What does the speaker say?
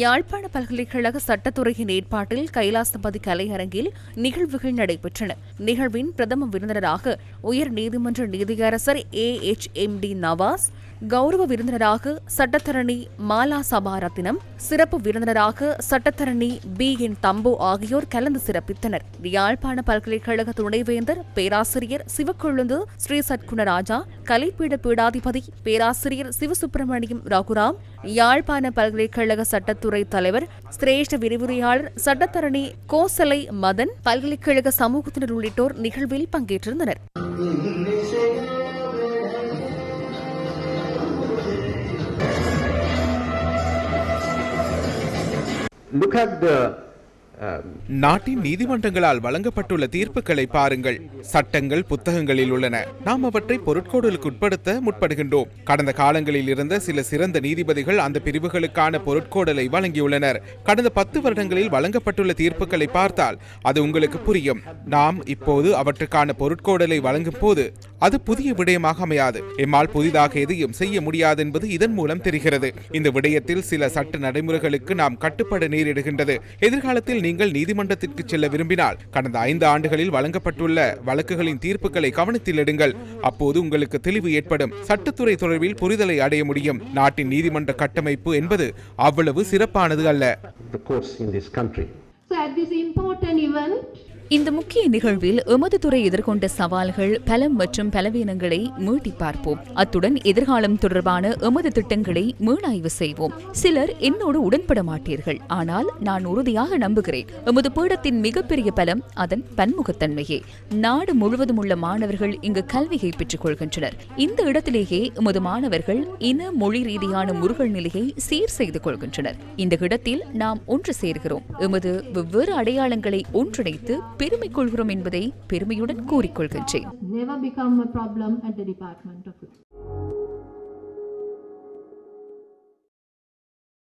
யாழ்ப்பாண பல்கலைக்கழக சட்டத்துறையின் ஏற்பாட்டில் கைலாசபதி கலையரங்கில் நிகழ்வுகள் நடைபெற்றன. நிகழ்வின் பிரதம விருந்தினராக உயர் நீதிமன்ற நீதியரசர் A H M D Nawaz கௌரவ விருந்தினராக சட்டத்தரணி மாலா சபாரத்தினம் சிறப்பு விருந்தினராக சட்டத்தரணி பி என் தம்பு ஆகியோர் கலந்து சிறப்பித்தனர். யாழ்ப்பாண பல்கலைக்கழக துணைவேந்தர் பேராசிரியர் சிவக்கொழுந்து ஸ்ரீ சத்குணராஜா கலைப்பீட பீடாதிபதி பேராசிரியர் சிவசுப்பிரமணியம் ரகுராம் யாழ்ப்பாண பல்கலைக்கழக சட்டத்துறை தலைவர் சிரேஷ்ட விரிவுரையாளர் சட்டத்தரணி கோசலை மதன் பல்கலைக்கழக சமூகத்தினர் உள்ளிட்டோர் நிகழ்வில் பங்கேற்றிருந்தனர். Look at the நாட்டின் நீதிமன்றங்களால் வழங்கப்பட்டுள்ள தீர்ப்புகளை பாருங்கள். சட்டங்கள் புத்தகங்களில் உள்ளன. நாம் அவற்றை பொருட்கோடலுக்கு உட்படுத்த முற்படுகின்றோம். கடந்த காலங்களில் இருந்த சில சிறந்த நீதிபதிகள் அந்த பிரிவுகளுக்கான பொருட்கோடலை வழங்கியுள்ளனர். கடந்த பத்து வருடங்களில் வழங்கப்பட்டுள்ள தீர்ப்புகளை பார்த்தால் அது உங்களுக்கு புரியும். நாம் இப்போது அவற்றுக்கான பொருட்கோடலை வழங்கும் போது அது புதிய விடயமாக அமையாது. எம்மால் புதிதாக எதையும் செய்ய முடியாது என்பது இதன் மூலம் தெரிகிறது. இந்த விடயத்தில் சில சட்ட நடைமுறைகளுக்கு நாம் கட்டுப்பட நேரிடுகின்றது. எதிர்காலத்தில் நீங்கள் நீதிமன்றத்திற்கு செல்ல விரும்பினால் கடந்த ஐந்து ஆண்டுகளில் வழங்கப்பட்டுள்ள வழக்குகளின் தீர்ப்புகளை கவனத்தில் எடுங்கள். அப்போது உங்களுக்கு தெளிவு ஏற்படும். சட்டத்துறை தொடர்பில் புரிதலை அடைய முடியும். நாட்டின் நீதிமன்ற கட்டமைப்பு என்பது அவ்வளவு சிறப்பானது அல்ல. So at this important event, இந்த முக்கிய நிகழ்வில் எமது துறை எதிர்கொண்ட சவால்கள் பலம் மற்றும் பலவீனங்களை மீட்டி பார்ப்போம். அத்துடன் எதிர்காலம் தொடர்பான எமது திட்டங்களை மீளாய்வு செய்வோம். சிலர் என்னோடு உடன்பட மாட்டீர்கள். ஆனால் நான் உறுதியாக நம்புகிறேன். எமது பீடத்தின் மிகப்பெரிய பலம் அதன் பன்முகத்தன்மையே. நாடு முழுவதும் உள்ள மாணவர்கள் இங்கு கல்வியை பெற்றுக் கொள்கின்றனர். இந்த இடத்திலேயே எமது மாணவர்கள் இன மொழி ரீதியான முருகல் நிலையை சீர் செய்து கொள்கின்றனர். இந்த இடத்தில் நாம் ஒன்று சேர்கிறோம். எமது வெவ்வேறு அடையாளங்களை ஒன்றிணைத்து பெருமை கொள்கிறோம் என்பதை பெருமையுடன் கூறிக்கொள்கின்றேன்.